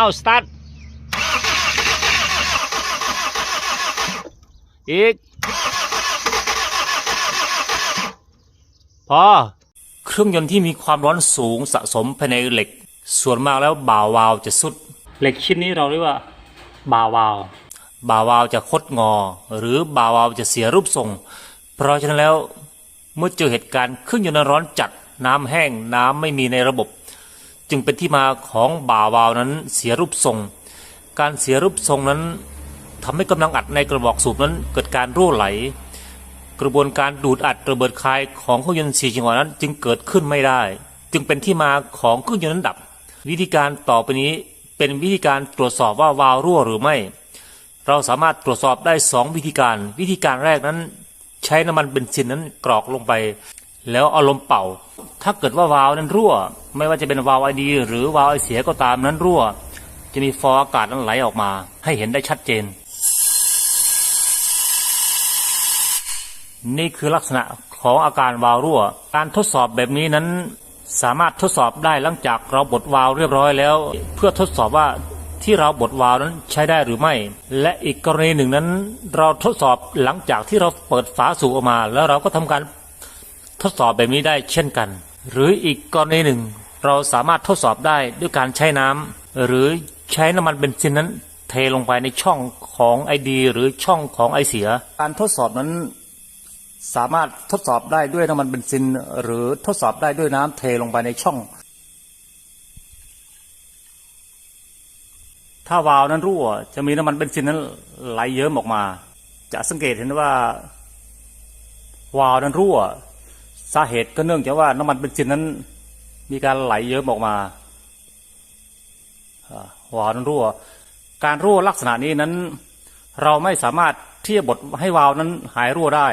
เอาสตาร์ทอีก พอ เครื่องยนต์ที่มีความร้อนสูงสะสมภายในเหล็ก ส่วนมากแล้วบ่าวาล์วจะสุด เหล็กชิ้นนี้เราเรียกว่า บ่าวาล์วบ่าวาล์วจะคดงอ หรือบ่าวาล์วจะเสียรูปทรง เพราะฉะนั้นแล้วเมื่อเจอเหตุการณ์เครื่องยนต์ร้อนจัดน้ำแห้งน้ำไม่มีในระบบ จึงเป็นที่มาของบ่าวาวนั้นเสียรูปทรง การเสียรูปทรงนั้นทำให้กำลังอัดในกระบอกสูบนั้นเกิดการรั่วไหล กระบวนการดูดอัดระเบิดคายของเครื่องยนต์สี่จังหวะนั้น จึงเกิดขึ้นไม่ได้ จึงเป็นที่มาของเครื่องยนต์นั้นดับ วิธีการต่อไปนี้เป็นวิธีการตรวจสอบว่าวาล์วรั่วหรือไม่ เราสามารถตรวจสอบได้สองวิธีการ วิธีการแรกนั้น ใช้น้ำมันเบนซินนั้นกรอกลงไป แล้วเอาลมเป่า ถ้าเกิดว่าวาล์วนั้นรั่ว ไม่ว่าจะเป็นวาล์วไอดี หรือวาล์วไอเสียก็ตามนั้นรั่ว จะมีฟองอากาศนั้นไหลออกมา ให้เห็นได้ชัดเจน นี่คือลักษณะของอาการวาล์วรั่ว การทดสอบแบบนี้นั้นสามารถทดสอบได้หลังจากเราบดวาล์วเรียบร้อยแล้ว เพื่อทดสอบว่าที่เราบดวาล์วนั้นใช้ได้หรือไม่ และอีกกรณีหนึ่งนั้น เราทดสอบหลังจากที่เราเปิดฝาสูบออกมา แล้วเราก็ทำการ ดสอบแบบนี้ได้เช่นกัน หรืออีกกรณีหนึ่ง เราสามารถทดสอบได้ด้วยการใช้น้ำหรือใช้น้ำมันเบนซินนั้น เทลงไปในช่องของไอดี หรือช่องของไอเสีย การทดสอบนั้นสามารถทดสอบได้ด้วยน้ำมันเบนซิน หรือทดสอบได้ด้วยน้ำเทลงไปในช่อง ถ้าวาล์วนั้นรั่ว จะมีน้ำมันเบนซินนั้นไหลเยิ้มออกมา จะสังเกตเห็นว่าวาล์วนั้นรั่ว สาเหตุก็เนื่องจากว่าน้ำมันเบนซินนั้น มีการไหลเยิ้มออกมาอ่าวาวนั้นรั่ว การรั่วลักษณะนี้นั้น เราไม่สามารถที่จะบดให้วาวนั้นหายรั่วได้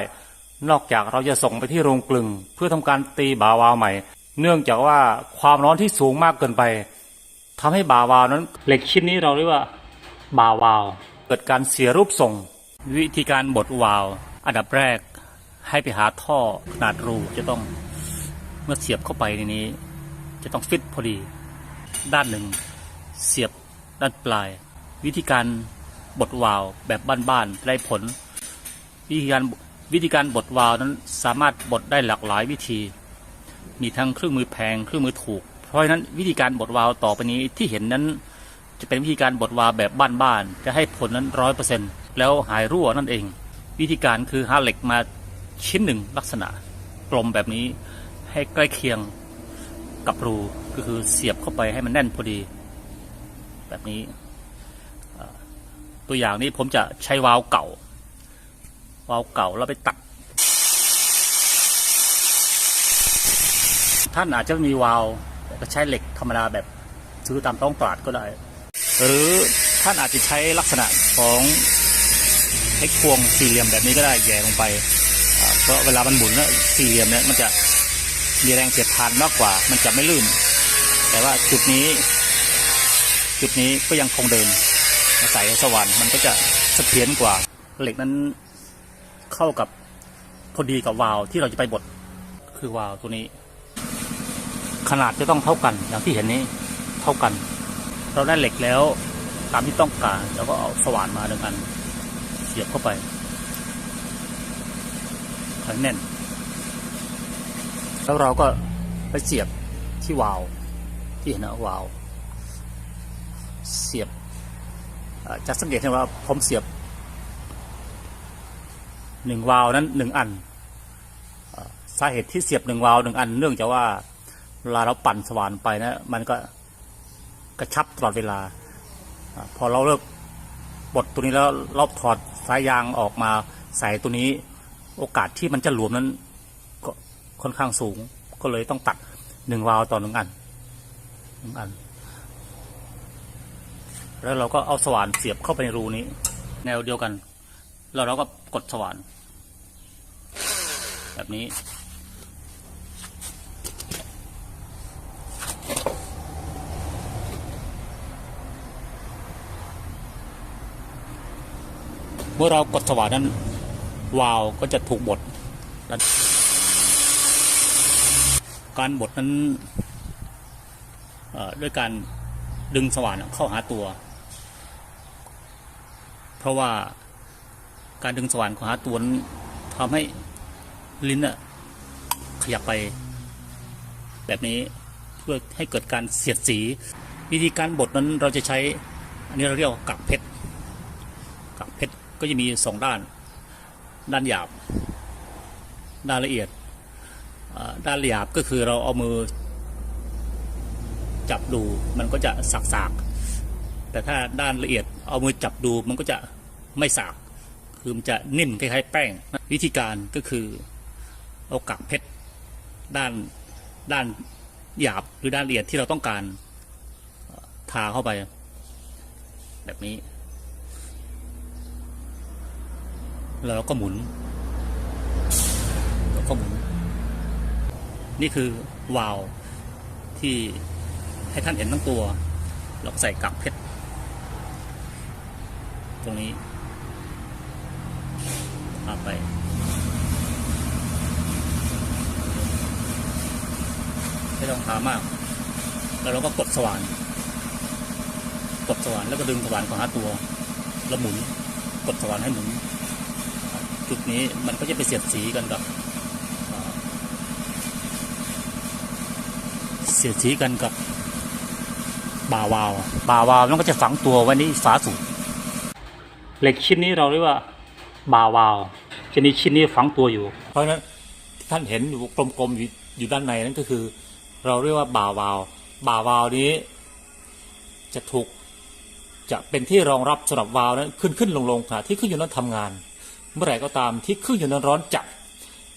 นอกจากเราจะส่งไปที่โรงกลึง เพื่อทำการตีบาวาวใหม่ เนื่องจากว่าความร้อนที่สูงมากเกินไปทำให้บาวาวนั้น เหล็กชิ้นนี้เราเรียกว่าบาวาว เกิดการเสียรูปทรง วิธีการบดวาว อันดับแรก ให้ไปหาท่อขนาดรูจะต้องเมื่อเสียบเข้าไปในนี้ จะต้องฟิตพอดี ด้านหนึ่ง เสียบด้านปลาย วิธีการบดวาล์วแบบบ้านๆได้ผล วิธีการวิธีการบดวาล์วนั้นสามารถบดได้หลากหลายวิธี มีทั้งเครื่องมือแพงเครื่องมือถูก เพราะฉะนั้นวิธีการบดวาล์วต่อไปนี้ที่เห็นนั้น จะเป็นวิธีการบดวาล์วแบบบ้านๆจะให้ผลนั้นร้อยเปอร์เซ็นแล้วหายรั่วนั่นเอง วิธีการคือหาเหล็กมา ชิ้นหนึ่งลักษณะกลมแบบนี้ให้ใกล้เคียงกับรูก็คือเสียบเข้าไปให้มันแน่นพอดี แบบนี้ ตัวอย่างนี้ผมจะใช้วาล์วเก่า วาล์วเก่าแล้วไปตัด ท่านอาจจะมีวาล์วก็ใช้เหล็กธรรมดาแบบซื้อตามท้องตลาดก็ได้ หรือท่านอาจจะใช้ลักษณะของไอ้ควงสี่เหลี่ยมแบบนี้ก็ได้แย่ลงไป เพราะเวลามันหมุนแล้วสี่เหลี่ยมเนี่ยมันจะมีแรงเสียดทานมากกว่า มันจะไม่ลื่น แต่ว่าจุดนี้ จุดนี้ก็ยังคงเดินอาศัยสว่านมันก็จะเสถียรกว่า เหล็กนั้นเข้ากับพอดีกับวาล์วที่เราจะไปบดคือวาล์วตัวนี้ ขนาดจะต้องเท่ากันอย่างที่เห็นนี้เท่ากัน เราได้เหล็กแล้วตามที่ต้องการแล้วก็เอาสว่านมาด้วยกันเสียบเข้าไป ให้แน่น แล้วเราก็ไปเสียบที่วาล์วที่เห็นนะวาล์วเสียบจะสังเกตเห็นว่าผมเสียบหนึ่งวาล์วนั้นหนึ่งอันสาเหตุที่เสียบหนึ่งวาล์วหนึ่งอัน เนื่องจากว่าเวลาเราปั่นสว่านไปนะ มันก็กระชับตลอดเวลาอาพอเราเลิกบดตัวนี้แล้วเราถอดสายยางออกมาใส่ตัวนี้ โอกาสที่มันจะหลวมนั้นก็ค่อนข้างสูง ก็เลยต้องตัดหนึ่งวาล์วต่อหนึ่งอันหนึ่งอัน แล้วเราก็เอาสว่านเสียบเข้าไปในรูนี้ แนวเดียวกัน แล้วเราก็กดสว่าน แบบนี้เมื่อเรากดสว่านนั้น วาล์วก็จะถูกบดการบดนั้นด้วยการดึงสว่านเข้าหาตัว เพราะว่าการดึงสว่านเข้าหาตัวนั้นทำให้ลิ้นขยับไป แบบนี้เพื่อให้เกิดการเสียดสี วิธีการบดนั้นเราจะใช้ อันนี้เราเรียกว่ากักเพชรกักเพชรก็จะมีสองด้าน ด้านหยาบ ด้านละเอียดด้านหยาบก็คือเราเอามือ จับดูมันก็จะสักๆแต่ถ้าด้านละเอียดเอามือจับดูมันก็จะไม่สักคือมันจะนิ่มคล้ายๆแป้ง วิธีการก็คือเอากักเพชรด้านด้านหยาบหรือด้านละเอียดที่เราต้องการทาเข้าไป แบบนี้ แล้วเราก็หมุนแล้วก็หมุน นี่คือวาล์วที่ให้ท่านเห็นทั้งตัวแล้วก็ใส่กักเพชร ตรงนี้ทาไปไม่ต้องทามาก แล้วเราก็กดสว่านกดสว่านแล้วก็ดึงสว่านของหาตัว แล้วหมุน กดสว่านให้หมุน จุดนี้มันก็จะไปเสียดสีกันกับอ่าเสียดสีกันกับบ่าวาวบ่าวาวมันก็จะฝังตัวไว้ในฝาสูบเหล็กชิ้นนี้เราเรียกว่าบ่าวาวจะมีชิ้นนี้ฝังตัวอยู่ เพราะฉะนั้นที่ท่านเห็นอยู่กลมๆอยู่อยู่ด้านในนั่นก็คือ เราเรียกว่าบ่าวาวบ่าวาวนี้ จะถูกจะเป็นที่รองรับสำหรับวาล์วนั้นขึ้นขึ้นลงลงขณะที่เครื่องยนต์นั้นทำงาน เมื่อไหร่ก็ตามที่เครื่องยนต์นั้นร้อนจัด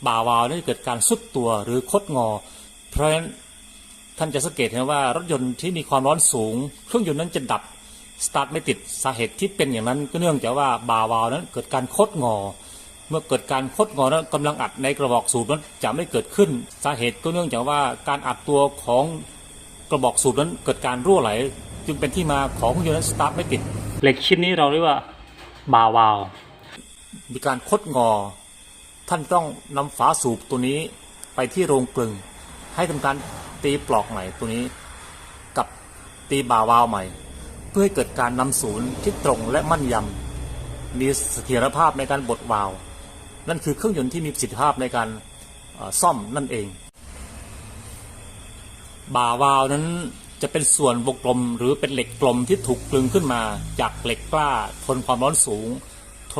บ่าวาวนั้นเกิดการสุดตัวหรือคดงอ เพราะฉะนั้นท่านจะสังเกตเห็นว่ารถยนต์ที่มีความร้อนสูง เครื่องยนต์นั้นจะดับสตาร์ทไม่ติดสาเหตุที่เป็นอย่างนั้นก็เนื่องจากว่าบ่าวาวนั้นเกิดการคดงอ เมื่อเกิดการคดงอนั้นกำลังอัดในกระบอกสูบนั้นจะไม่เกิดขึ้นสาเหตุก็เนื่องจากว่าการอัดตัวของกระบอกสูบนั้นเกิดการรั่วไหล จึงเป็นที่มาของเครื่องยนต์นั้นสตาร์ทไม่ติดเหล็กชิ้นนี้เราเรียกว่าบ่าวาล มีการคดงอ ท่านต้องนำฝาสูบตัวนี้ไปที่โรงกลึง ให้ทำการตีปลอกใหม่ตัวนี้ กับตีบาวาลใหม่ เพื่อให้เกิดการนำศูนย์ที่ตรงและมั่นยำมีเสถียรภาพในการบดวาว นั่นคือเครื่องยนต์ที่มีประสิทธิภาพในการซ่อมนั่นเอง บ่าวาวนั้นจะเป็นส่วนวงกลมหรือเป็นเหล็กกลมที่ถูกกลึงขึ้นมาจากเหล็กกล้าทนความร้อนสูง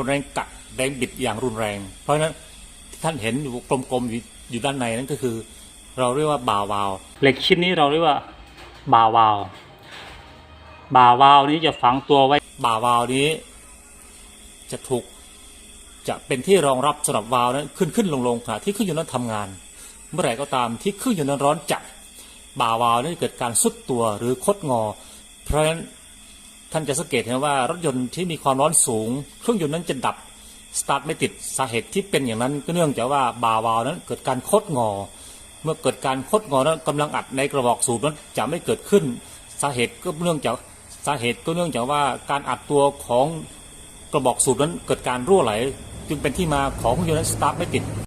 นแรงกัดแรงบิดอย่างรุนแรง เพราะฉะนั้นที่ท่านเห็นอยู่กลมๆอยู่อยู่ด้านในนั่นก็คือ เราเรียกว่าบ่าวาล์วเหล็กชิ้นนี้เราเรียกว่าบ่าวาล์วบ่าวาล์วนี้จะฝังตัวไว้บ่าวาล์วนี้ จะถูกจะเป็นที่รองรับสำหรับวาล์วนั้นขึ้นขึ้นลงลงขณะที่เครื่องยนต์นั้นทำงาน เมื่อไหร่ก็ตามที่เครื่องยนต์นั้นร้อนจัดบ่าวาล์วนั้นจะเกิดการสุดตัวหรือคดงอ เพราะฉะนั้น ท่านจะสังเกตเห็นว่ารถยนต์ที่มีความร้อนสูง เครื่องยนต์นั้นจะดับสตาร์ทไม่ติดสาเหตุที่เป็นอย่างนั้น ก็เนื่องจากว่าบ่าวาวนั้นเกิดการคดงอ เมื่อเกิดการคดงอนั้นกำลังอัดในกระบอกสูบนั้นจะไม่เกิดขึ้น สาเหตุก็เนื่องจากสาเหตุก็เนื่องจากว่าการอัดตัวของกระบอกสูบนั้นเกิดการรั่วไหล จึงเป็นที่มาของเครื่องยนต์นั้นสตาร์ทไม่ติด